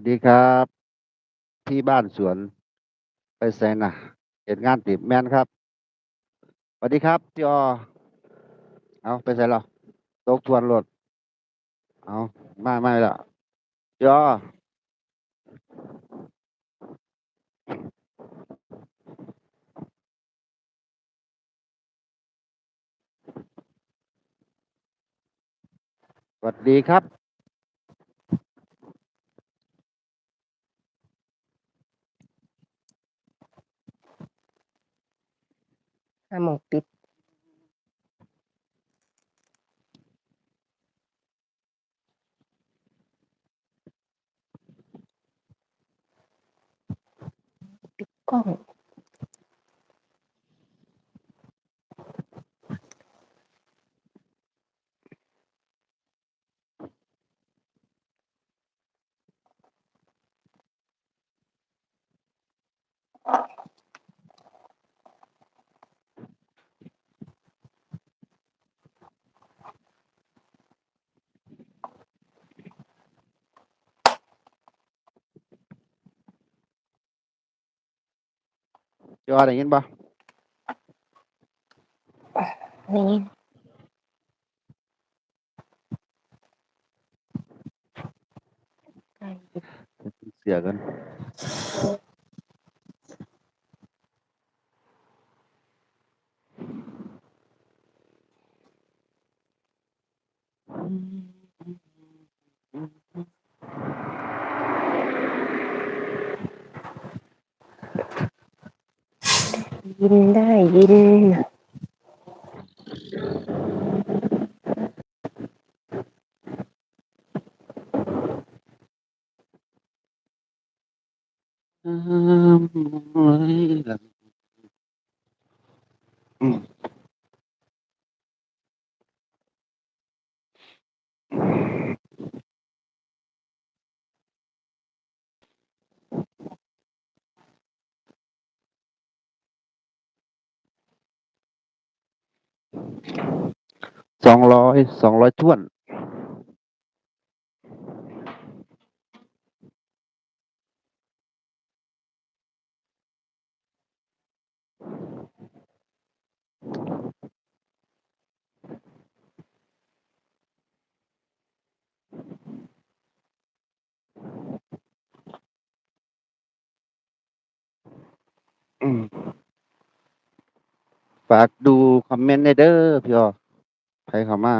วัสดีครับ ที่บ้านสวน ไปไสนะเฮ็ดงานติดแมนครับสวัสดีครับพี่อเอาไปไสแล้วตกทวนรถเอาไมามาแล้วพี่อสวัสดีครับ ห้าโมงปิดปิดกล้อง พี่อได้ ยินบ่นี่ใกล้ปิดเสียกันยินได้ยิน อืม สองร้อย สองร้อยท้วน ฝากดูคอมเมนต์ได้เด้อพี่ออ ใครเข้ามา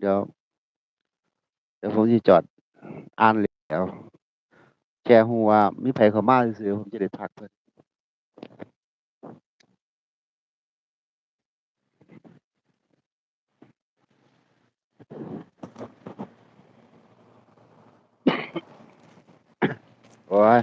เดี๋ยว เดี๋ยวผมจะจอดอ่านแล้วแค่ฮู้ว่ามีไผเข้ามาซื่อผมจะได้ทักเพิ่นโอ้ย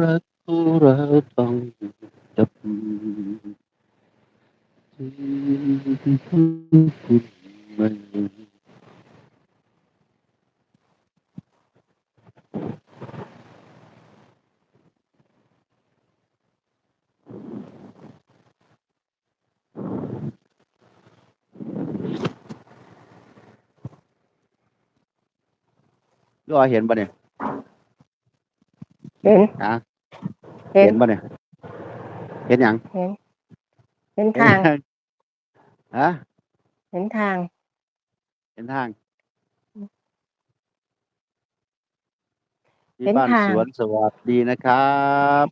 รักของเราต้องจบที่คุณพูดไม่ ก็เห็นปะเนี่ยเห็นฮะเห็นเห็นปะเนี่ยเห็นหยังเห็นเห็นทางเห็นฮะเห็นทาง เห็นทางเห็ที่นบ้านทางสวนสวัสดีนะครับ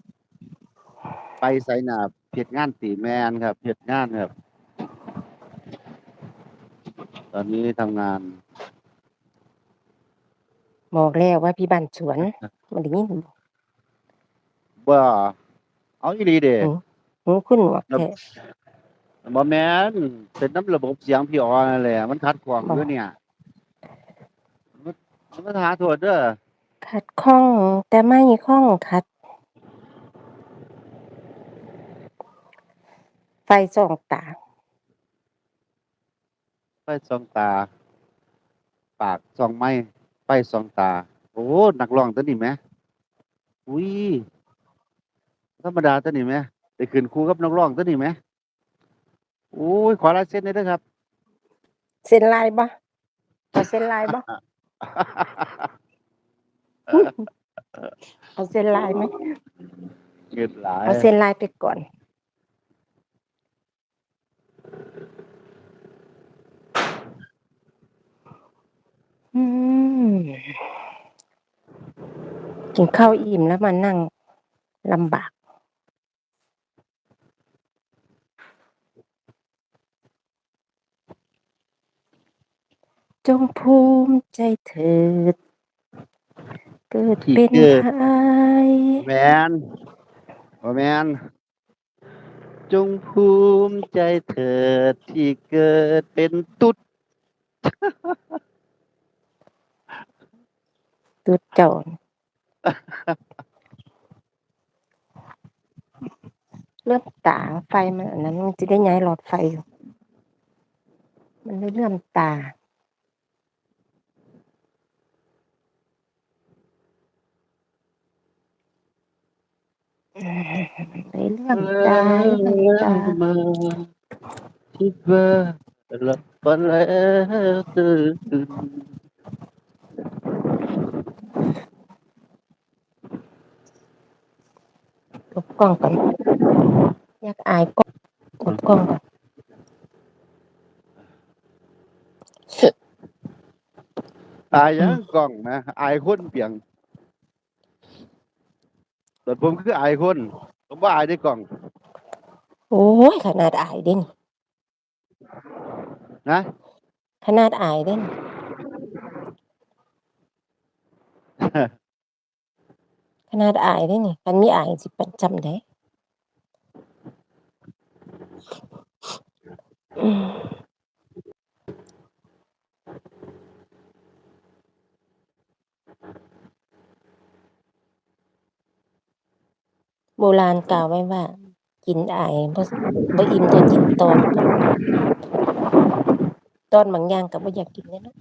ไปไซนาเพียดงานตีแมนครับเพียดงานครับ ตอนนี้ทำงาน บอกแล้วว่าพี่บ้านสวนมันได้ยินบ่บ่เอาอีหลีเด้หูคุณหนวกแท้บ่แม่นเป็นน้ำระบบเสียงพี่อ๋อนั่นแหละมันขัดขวางบ่อยู่เนี่ยมันมันหาโทษเด้อขัดข้อง แต่ไม่ข้องขัด ไฟส่องตา ไฟส่องตา ปากส่องไม้ ไฟส่องตา โอ้นักร้องตัวนี้แหมอุ้ยธรรมดาตัวนี้แหมได้ขึ้นคู่กับนักร้องตัวนี้แหมโอ้ยขอลายเซ็นหน่อยเด้อครับเส้นลายบ่เอาเส้นลายบ่เอาเส้นลายไหมเงินหลายเอาเส้นลายไปก่อน อืม กินข้าวอิ่มแล้วมานั่งลำบากจงภูมิใจเถิด เกิดเป็นไทยแมนบ่แมนจงภูมิใจเถิดที่เกิดเป็นตุ๊ด ตุดเจ้าน่ะเลื่อมต่างไฟมันอันนั้นมันจะได้ย้ายหลอดไฟอยู่ มันเลยเลื่อมตาเลยเลื่อมตาเลื่อมตามาที่เบอร์หลับฝันแล้วตื่น ลบ กล้องก่อนอยากอายกล้องลบกล้องก่อนอายยังกล้องนะอายคนเปียงแต่ผมคืออายคน ผมว่าอายได้กล้อง โอ้ยขนาดอายเด่นนะ ขนาดอายเด่น ขนาดอายเด่นนี่กันมีอายสิป็นจำได้โบราณกล่าวไว้ว่า กินอายบ่บ่อิ่มเท่กินตอน ตอนบางอย่างก็บ่อยากกินเลยเนาะ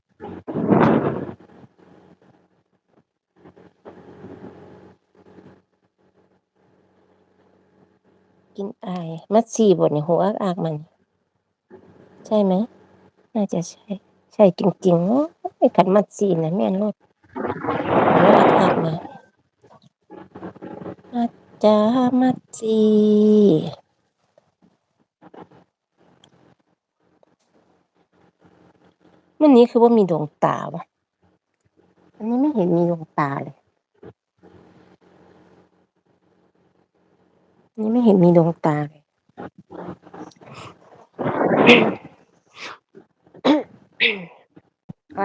กินอาย มัดสีบทนี่หัวอักอักมัน ใช่ไหม น่าจะใช่ ใช่จริงๆโอ้ขันมัดสีนะแม่นรถหัวอักอักนะมัดจ้ามัดสีมันนี้คือว่ามีดวงตาวะอันนี้ไม่เห็นมีดวงตาเลย อั นนี้ไม่เห็นมีดวงตาเลยไป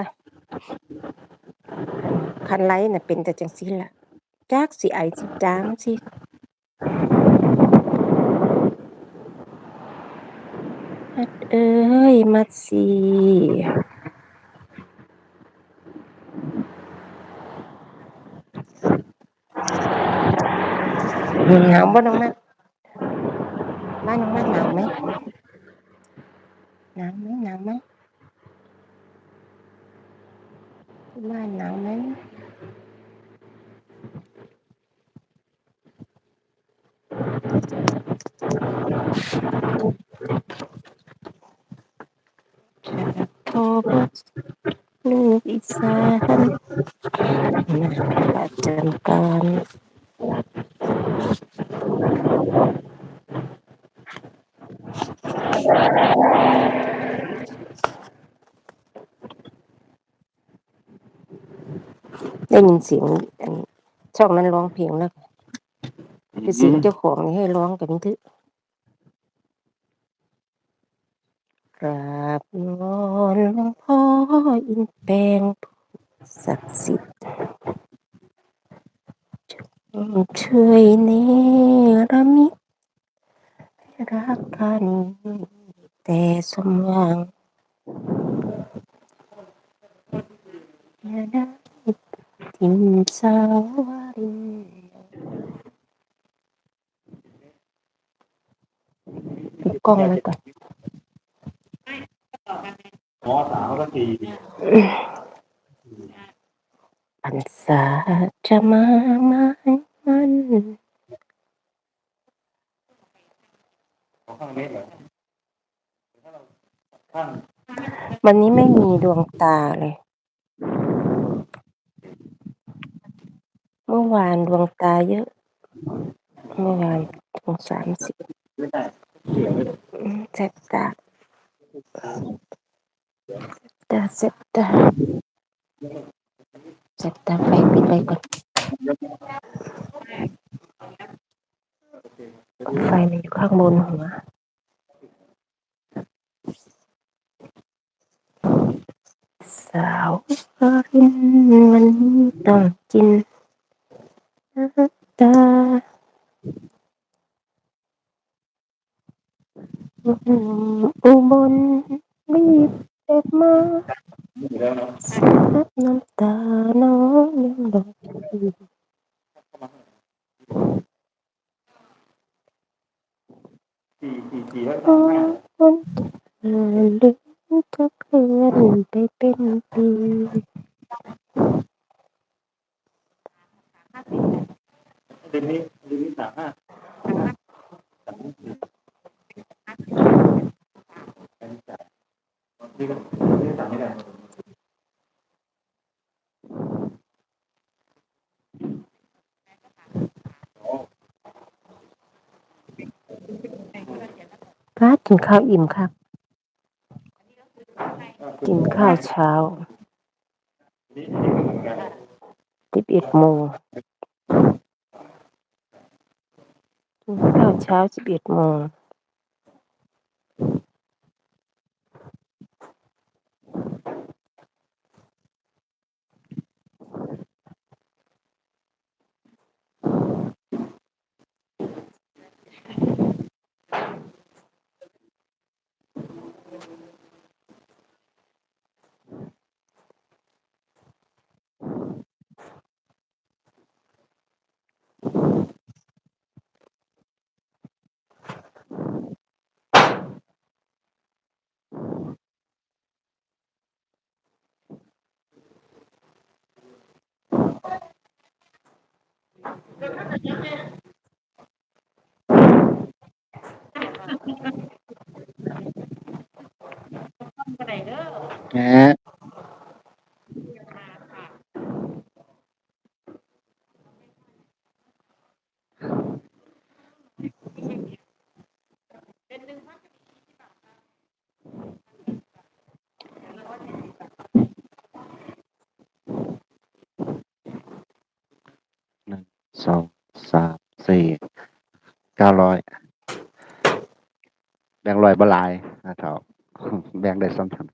คันไลน่ะเป็นแต่จังซี่ล่ะจักสิไอสิจามสิมัดเอ้ย มัดสิหนาวบ่น้องมัดบ้านน้องมัดหนาวไหมหนาวไหมหนาวไหมที่บ้านหนาวไหมจะโทรลูกอีสานนาประจำการ ได้ยินเสียงอันช่องนั้นร้องเพลงแล้วคือเสียงเจ้าของนี่ให้ร้องกันทึกกราบนอนหลวงพ่ออินแปลงศักดิ์สิทธิ์ช่วยเนรมิตรักกัน แต่สมหวังอย่าได้ทิมสาวรินปิดกล้องไว้ก่อนหมอสาวก็ตีพรรษาจะมาไหมมันของข้างเม็ดเหรอ วันนี้ไม่มีดวงตาเลย เมื่อวานดวงตาเยอะ เมื่อวานถึงสามสิบเกี่ยวไม่ได้เจ็บตาตาเจ็บตาเจ็บตาไฟปิดไปก่อนไฟมันอยู่ข้างบนหัว สาวปรินวันนี้ต้องกินน้ำตาอุบลรีบเด็ดมาอยู่แล้วเนาะ ซับน้ำตาน้องยังดอกอยู่ ตีตีตีแล้ว โอ้คนเธอลืมก็เคลื่อนไปเป็นปี เดือนนี้เดือนนี้สามห้าสามสี่อันนี้จ่ายนี่ก็นี่สามไม่ได้ พากิน ข้าวอิ่มครับ กินข้าวเช้าสิบเอ็ดโมงกินข้าวเช้าสิบเอ็ดโมง แหมหนึ่งสองสามสี่เก้าร้อยแบ่งร้อยบลายนะเถาแบ่งได้ซ้ำทัน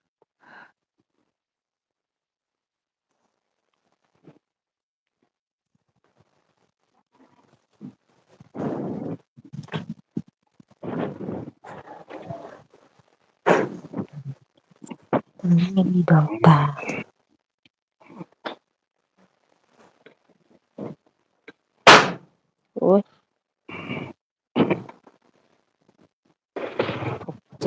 ตอนนี้ไม่มี ดวงตาโอ้ยตกใจ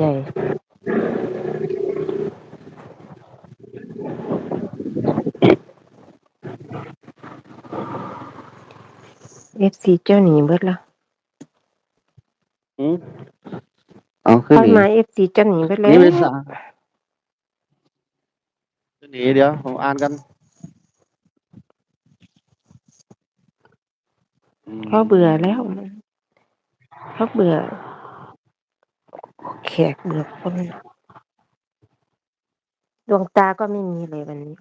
เอฟซีเจ้าหนีเบิดละอืมเอาขึ้นเข้าหนีมาเอฟซีเจ้าหนีเบิดแล้ว นี่เป็นสาขึ้น หนีเดี๋ยว ผมอ่านกันมเขาเบื่อแล้วเขาเบื่อ แขกเบื่อคนดวงตาก็ไม่มีเลยวันนี้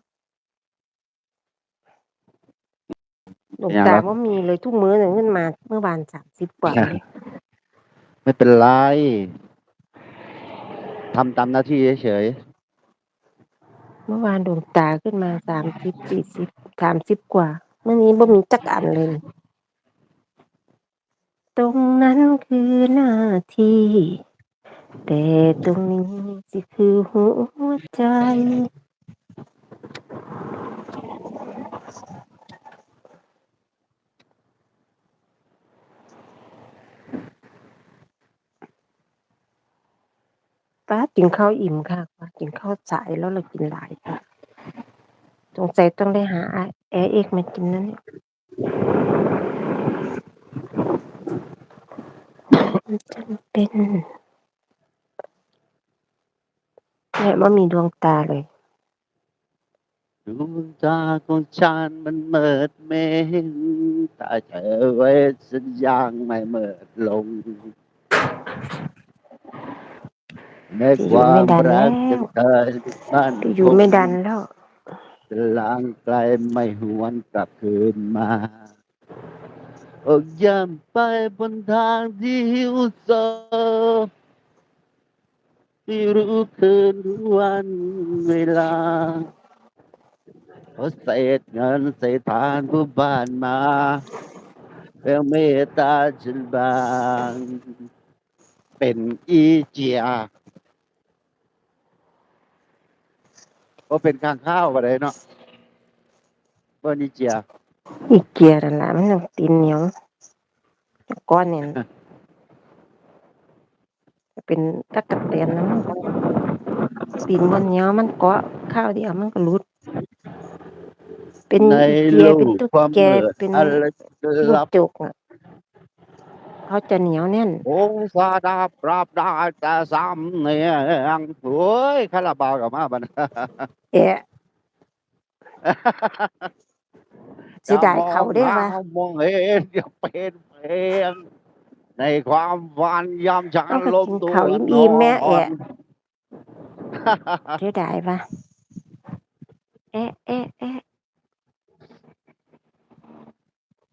ดวงตาว่ามีเลยทุกมื้อหนึ่งขึ้นมา เมื่อวานสามสิบกว่าเลยไม่เป็นไรทำตามหน้าที่เฉย เมื่อวานดวงตาขึ้นมาสามสิบสี่สิบสามสิบกว่าเมื่อนี้บ่มีจักอันเลย ตรงนั้นคือหน้าที่ แต่ตรงนี้สิคือหัวใจ ป้ากินข้าวอิ่มค่ะป้ากินข้าวสายแล้วเรากินหลายค่ะสงสัยต้องได้หาแอร์เอกมากินนั่นเนี่ยจำเป็นเนี่ยว่ามีดวงตาเลยดวงตาของฉันมันเมิดเมงตาเธอไว้สัญญางไม่เมิดลง ในความรักจะเธอมันที่อยู่ไม่ดันแล้วจะล้างไกลไม่หวนกลับคืนมาออกย่ำไปบนทางที่หิวโซไม่รู้คืนรู้วันเวลาเพราะเศษเงินเศษทานผู้บ้านมาเพื่อเมตตาฉันบาง เป็นอีเจีย ก็เป็นข้างข้าวอะไรเนาะเบอร์นิเจียอีเกียนั่นล่ะมันต้องตีนเหนียวก้อนเนี่ยเป็นตะกะเตียนนะมันตีนบนเหนียวมันเกาะข้าวเดียวมันก็หลุด เป็นในอีเกียโลเป็นกตุ๊กความแกเมิดเป็นอะไรจะลูรักบจุกอะเขาจะเหนียวแน่น องศาดาปราบได้แต่ซ้ำเนียงโอ้ยคาราบาวกับมาบัดน แอะเสียดายเขาได้ว่าอย่มองเห็นอย่าเป็นเพลงในความฝันยามฉันต้องไปลมกินตัวข้าวอิ่มๆแม่แอะเสียดายปะแอะแอะแอะ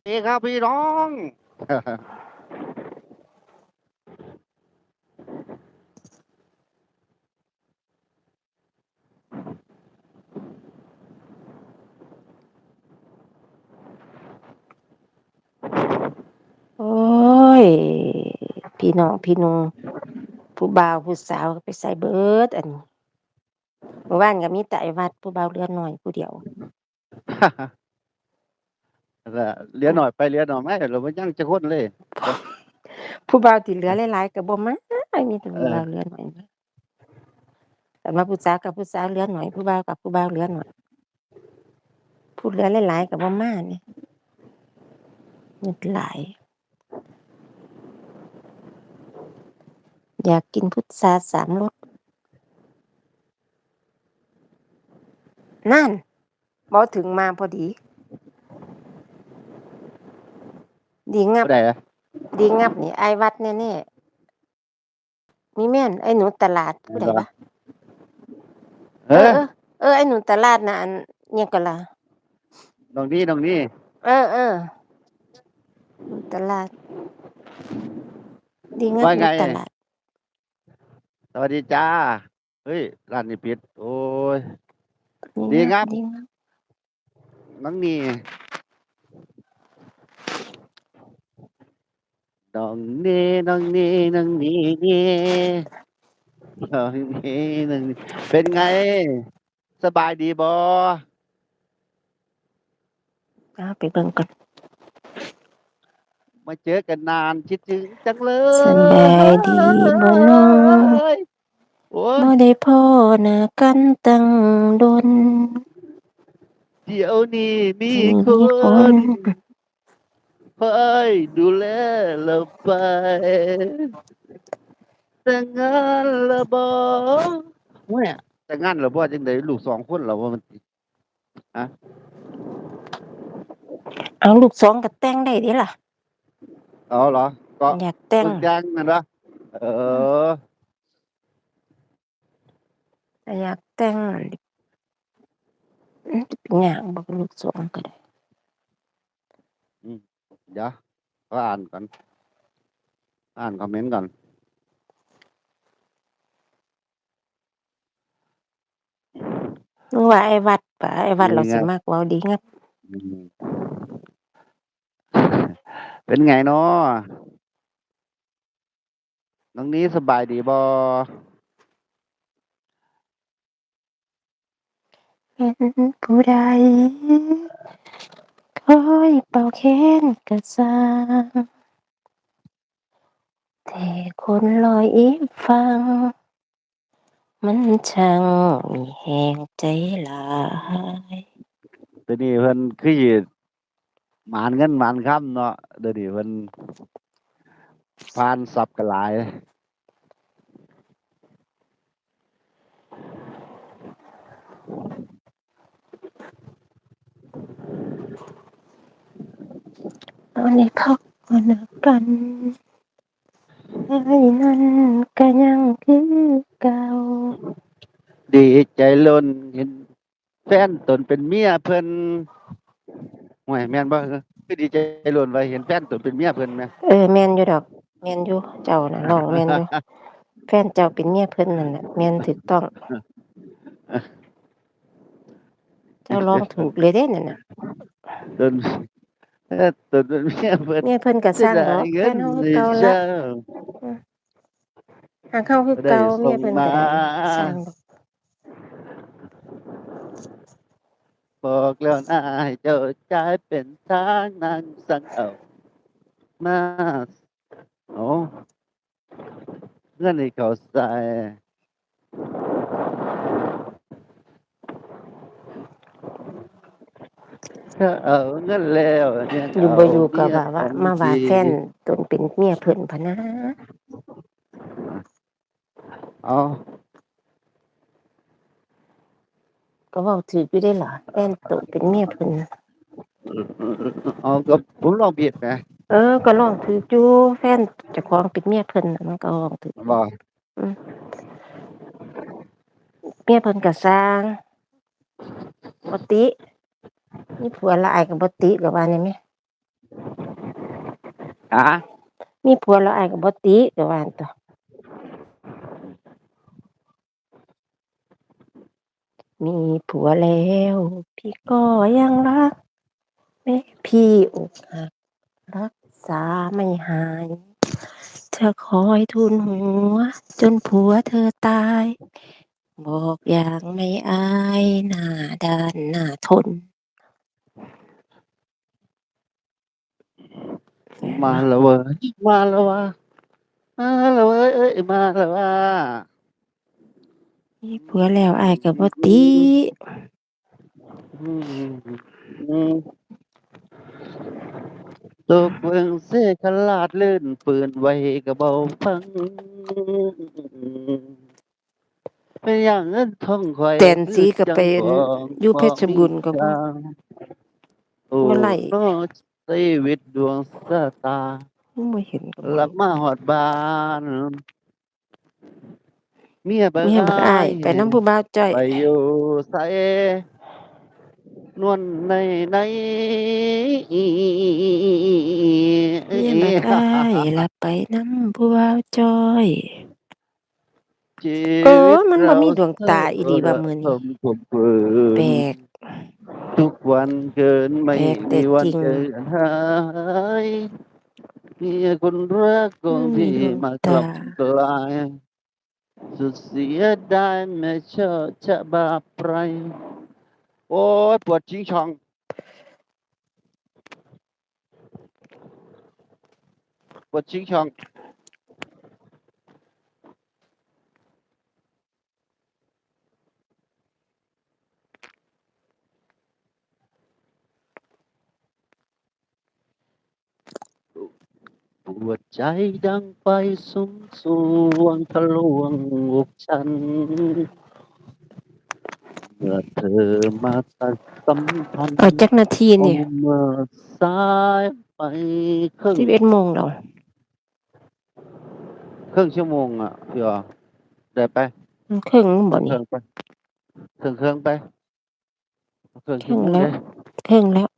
นี่ครับพี่น้อง โอ้ย พี่น้องพี่นุงผู้บ่าวผู้สาวก็ไปใส่เบิดอันนี้เมื่อวานก็มีแต่ไอ้วัดผู้บ่าวเรือน้อยผู้เดียวเหลี้ยหน่อยไปเหลี้ยหน่อยไม่เราไม่ยังจะคนเลย ผู้บ่าวที่เหลือหลายๆก็บ่มามีแต่ผู้เออบ่าวเหลือน้อยมาแต่ว่าผู้สาวกับผู้สาวเหลือน้อย ผู้บ่าวกับผู้บ่าวเหลือน้อยผู้เหลือหลายๆก็บ่มานี่เงินหลาย อยากกินพุทราสามรสนั่นบอถึงมาพอดี ดีงับผู้ใดอะดีงับนี่ไอ้วัดแน่ๆมีแม่น ไอ้หนูตลาดผู้ใดวะเอเอออ เออเออไอ้หนูตลาดน่ะอันเนี่ยก็ล่ะน้องนี่น้องนี่เออเออหนูตลาด ดีงับว่าหไงนูตลาด สวัสดีจ้า เฮ้ยร้านนี้ปิด โอ้ย ดีดีงับ ดีงับน้องนี่น้องนี่น้องนี่น้องนี่นี่น้องนี่น้องนี่เป็นไง สบายดีบอเอาไปเบิ่งก่อน มาเจอกันนานคิดถึงจังเลยสบายดีบ่น้องโอ้ยบ่ได้พ่อหน้ากันตั้งดน เดี๋ยวนี้มีมีคคน นคอยดูแลเราไปแต่งงานและบอแม่แต่งงานและบอจังไดลูกสองคนเราว่ามันสิเอาลูกสองก็แต่งได้เด้ล่ะ เอาเหรอก็อยากแต่งเพิ่งแต่งนั่นนะเอออยากแต่งอืมจะเป็นหยังบอกลูกสองก็ได้เดี๋ยวก็อ่านก่อน อ่านคอมเมนต์ก่อนนึกว่าไอ้วัดป่ะไอ้วัดดีเราสิงับมากเว้าดีงับ อืม เป็นไงเนาะน้องนี้สบายดีบ่เป็นผู้ใดคอยเป่าแค้นกระสร้างแต่คนลอยอีฟัง มันช่างมีแหงใจหลายเดี๋ยวนี้เพิ่นคือสิ หมานเงินหมานค่ำเนาะเดี๋ยวนี้เพิ่นผ่านศัพท์กันหลายเอานี่พักก่อนนะกันไอ้นั่นก็ยังคือเก่าดีใจล้นเห็นแฟนตนเป็นเมียเพิ่น ห่วยแม่นบ่คือดีใจล้นว่าเห็นแฟนตนเป็นเมียเพิ่นแหมเออแม่นอยู่ดอกแม่นอยู่เจ้าน่ะร้องแม่นอยู่แฟนเจ้าเป็นเมียเพิ่นนั่นน่ะแม่นถูกต้อง เจ้าร้องถูกเลยเด้นั่นน่ะตนเออตนเป็นเมียเพิ่นเมียเพิ่นก็สร้างดอกเงิแฟนเฮาคือเก่าละหากเฮาคือเก่าเมียเพิ่นก็ได้สร้างดอก บอกแล้วนายเจ้าใจายเป็นทางนางสังเอามาโอ้เงินนี่เขาใส่ถ้าเอาเงินแล้วเนี่ยอยู่บ่อยู่ก็เว่าว่ามาว่าแฟนตนเป็นเมียเพิ่นพะนะเอา ก็เว้าถูกอยู่ได้ล่ะแฟนตนเป็นเมียเพิ่นเอาก็ผมลองผิดไหมเออ ก็ร้องถูกอยู่แฟนเจ้าของเป็นเมียเพิ่นน่ะมันก็ร้องถูกบอกเมียเพิ่นก็สร้างบ่ติมีผัวหลายก็บ่ติก็ว่านี่แหมอะมีผัวแล้วอายก็บ่ติก็ว่าหั่นตัว มีผัวแล้ว พี่ก็ยังรัก แม้พี่อกหัก รักษาไม่หาย เธอคอยทุนหัว จนผัวเธอตาย บอกอย่างไม่อายหน้าด้านหน้าทน มาแล้วเว้ยมาแล้ววะมาแล้วเว้ยเอ้ยมาแล้วว่า มีผัวแล้วอายก็บ่ติอืมอืมตกเบิ่งเสขลาดลื่นปืนไว้กระเบาฟังเป็นอย่างเงินทองคอยแตนสีก็ไปจังของอยู่เพชรบุรีก็บ่โอ้บ่ไหลโนชีวิตดวงสะตาบ่เห็นก็บ่หลับมาหอดบ้าน เมียบักเมียบักอ้ายไปนำผู้บ่าวจ้อย ไปอยู่ใสนวลในในเมียบักอ้ายลับไปนำผู้บ่าวจ้อยชีเออวิตมันบ่มีเราดวงตาอีหลีว่ามื้อนี้สมผมเพิ่นแปลกทุกวันเกินไม่แปลกแต่มีวันจริงเกินหายมีคนรักของมันมีที่ดวงมาลับตากลาย สุดเสียดายไม่เชื่อชะบาปไรโอ้ยปวดชิงช่อง ปวดชิงช่อง ปวดใจดังไปสุมสวงทะลวงอกฉัน เมื่อเธอมาตัดสัมพันธ์เอาจักนาทีนี่เอาเมื่อสายไปครึ่ง11โมงแล้วครึ่งชั่วโมงอะพี่อ๋อได้ไปมันครึ่งบ่เคนี่ รื่องไปเครื่องเครื่องไปเครื่องเครื่องชั่โมแล้วเด้ครึ่งแล้ว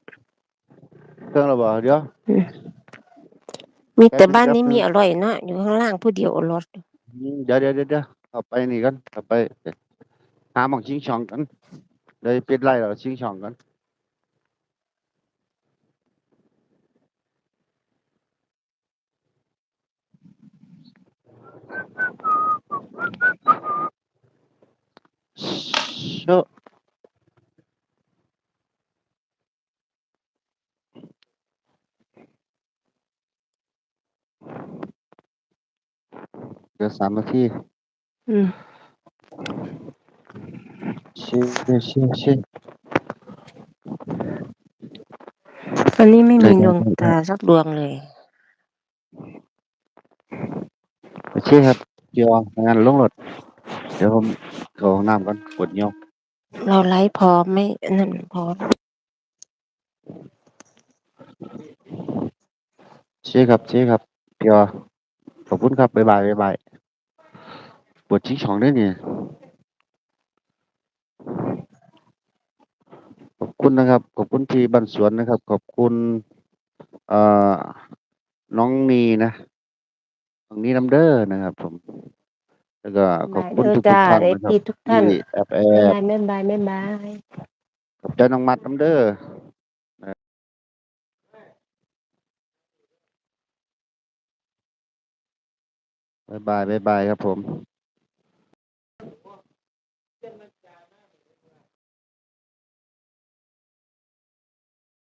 เครื่องเราบอกเดี๋ยวมี แต่บ้านนี้มีอร่อยเนาะอยู่ข้างล่างผู้เดียวอรถอืมเดี๋ยวเดี๋ยวเดี๋ยวเดี๋ยวเอาไปนี่กันเอาไปหาหมองชิงช่องกันเดี๋ยวปิดไล่เราชิงช่องกันโช เดี๋ยวสามนาทีอืมเชี่ยเชี่ยเชี่ยเชี่ยวันนี้ไม่มีได้ดวงได้ตาสักดวงเลยโอเคครับเดี๋ยวงานลงรถเดี๋ยวผมเข้าห้องน้ำก่อนปวดเหี่ยวเราไลฟ์พอไม่นั่นพอเช่ครับเช่ครับเดี๋ยว ขอบคุณครับ บ๊ายบาย บ๊ายบายปวดชิ้นช่องด้วยเนี่ยขอบคุณนะครับ ขอบคุณที่บันสวนนะครับ ขอบคุณเอ่อน้องนีนะน้องนีน้ำเด้อนะครับผม แล้วก็ขอบคุณเด้อทุกจ้าๆท่านได้นะครับที่ทุกท่านที่แอบแอบ๊ายบบายบ๊ายบายบ๊ายบาย ขอบใจน้องมัดน้ำเด้อบ๊าย บายบายบายครับผม